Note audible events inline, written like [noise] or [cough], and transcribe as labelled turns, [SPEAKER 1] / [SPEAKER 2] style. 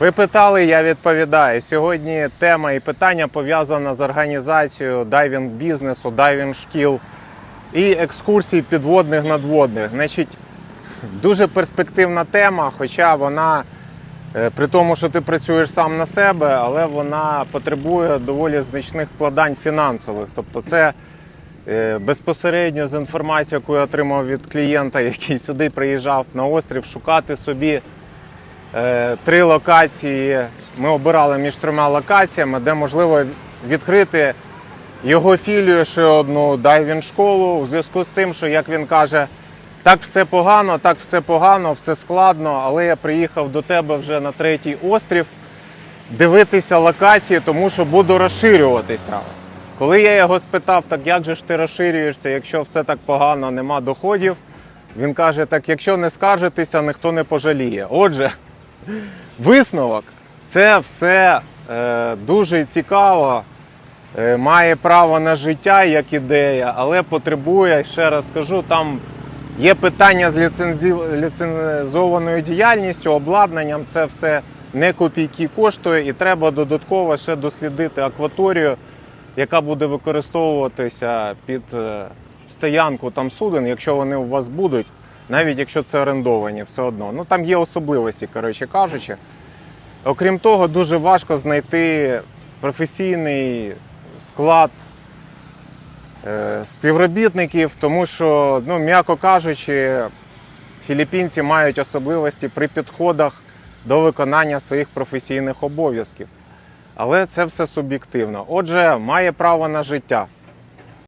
[SPEAKER 1] Ви питали, я відповідаю. Сьогодні тема і питання пов'язана з організацією дайвінг бізнесу, дайвінг шкіл і екскурсій підводних надводних. Значить, дуже перспективна тема, хоча вона, е, при тому, що ти працюєш сам на себе, але вона потребує доволі значних вкладань фінансових. Тобто, це е, безпосередньо з інформацією, яку я отримав від клієнта, [laughs] який сюди приїжджав на острів, шукати собі три локації. Ми обирали між трьома локаціями, де можливо відкрити його філію ще одну дайвінг школу у зв'язку з тим, що, як він каже, так все погано, так все погано, все складно, але я приїхав до тебе вже на третій острів дивитися локації, тому що буду розширюватися. Коли я його спитав, так як же ж ти розширюєшся, якщо все так погано, нема доходів, він каже: так якщо не скаржитися, ніхто не пожаліє. Отже, висновок. Це все е, дуже цікаво, е, має право на життя як ідея, але потребує, ще раз скажу, там є питання з ліцензі- ліцензованою діяльністю, обладнанням, це все не копійки коштує, і треба додатково ще дослідити акваторію, яка буде використовуватися під е, стоянку там суден, якщо вони у вас будуть, навіть якщо це орендовані, все одно. Ну там є особливості, коротше кажучи. Окрім того, дуже важко знайти професійний склад е, співробітників, тому що, ну, м'яко кажучи, філіппінці мають особливості при підходах до виконання своїх професійних обов'язків. Але це все суб'єктивно. Отже, має право на життя.